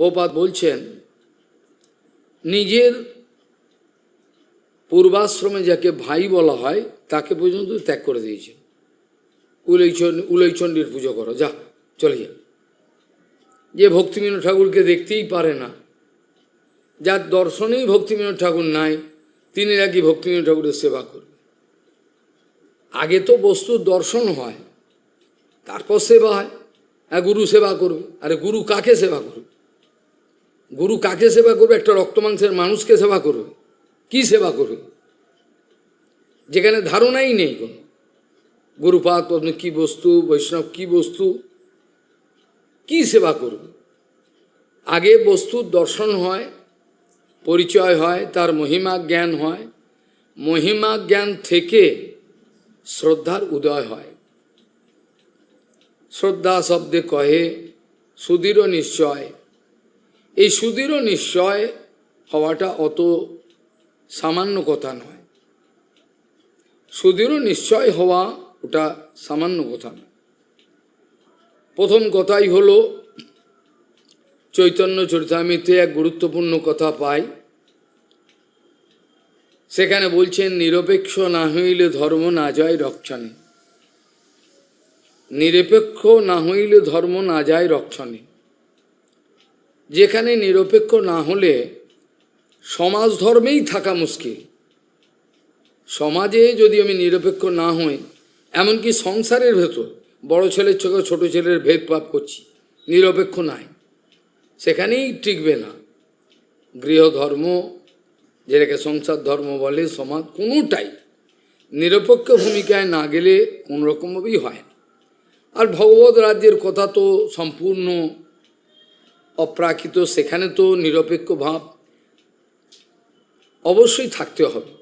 প্রপাত বলছেন, নিজের পূর্বাশ্রমে যাকে ভাই বলা হয়, তাকে পর্যন্ত ত্যাগ করে দিয়েছেন। উলৈচন উলৈচণ্ডীর পুজো করো, যা, চলে যা যে ভক্তিবিনোদ ঠাকুরকে দেখতেই পারে না, যার দর্শনেই ভক্তিবিনোদ ঠাকুর নাই, তিনি নাকি ভক্তিবিনোদ ঠাকুরের সেবা করবে। আগে তো বস্তুর দর্শন হয়, তারপর সেবা হয় হ্যাঁ গুরু সেবা করবে, আরে গুরু কাকে সেবা করবে? গুরু কাকে সেবা করবে? একটা রক্তমাংসের মানুষকে সেবা করবে। কি সেবা করবে? যেখানে ধারণাই নেই কোনো। গুরুপাদ পদ্ম কি বস্তু, বৈষ্ণব কি বস্তু, কি সেবা করবে? আগে বস্তুর দর্শন হয়, পরিচয় হয়, তার মহিমা জ্ঞান হয়। মহিমা জ্ঞান থেকে শ্রদ্ধার উদয় হয়। শ্রদ্ধা শব্দে কহে, সুদৃঢ় নিশ্চয়। এই সুদৃঢ় নিশ্চয় হওয়াটা অত সামান্য কথা নয়। সুদৃঢ় নিশ্চয় হওয়া ওটা সামান্য কথা নয়। প্রথম কথাই হলো, চৈতন্য চরিতামিতে এক গুরুত্বপূর্ণ কথা পাই। সেখানে বলছেন, নিরপেক্ষ না হইলে ধর্ম না যায় রক্ষণে। নিরপেক্ষ না হইলে ধর্ম না যায় রক্ষণে। যেখানে নিরপেক্ষ না হলে সমাজ ধর্মেই থাকা মুশকিল। সমাজে যদি আমি নিরপেক্ষ না হই, এমনকি সংসারের ভেতর বড় ছেলের চোখে ছোট ছেলের ভেদভাব করছি, নিরপেক্ষ নাই, সেখানেই টিকবে না। গৃহধর্ম, যেটাকে সংসার ধর্ম বলে, সমাজ কোনোটাই নিরপেক্ষ ভূমিকায় না গেলে কোনো রকমভাবেই হয় আর ভগবত রাজ্যের কথা তো সম্পূর্ণ অপ্রাকৃত সেখানে তো নিরপেক্ষ ভাব অবশ্যই থাকতে হবে।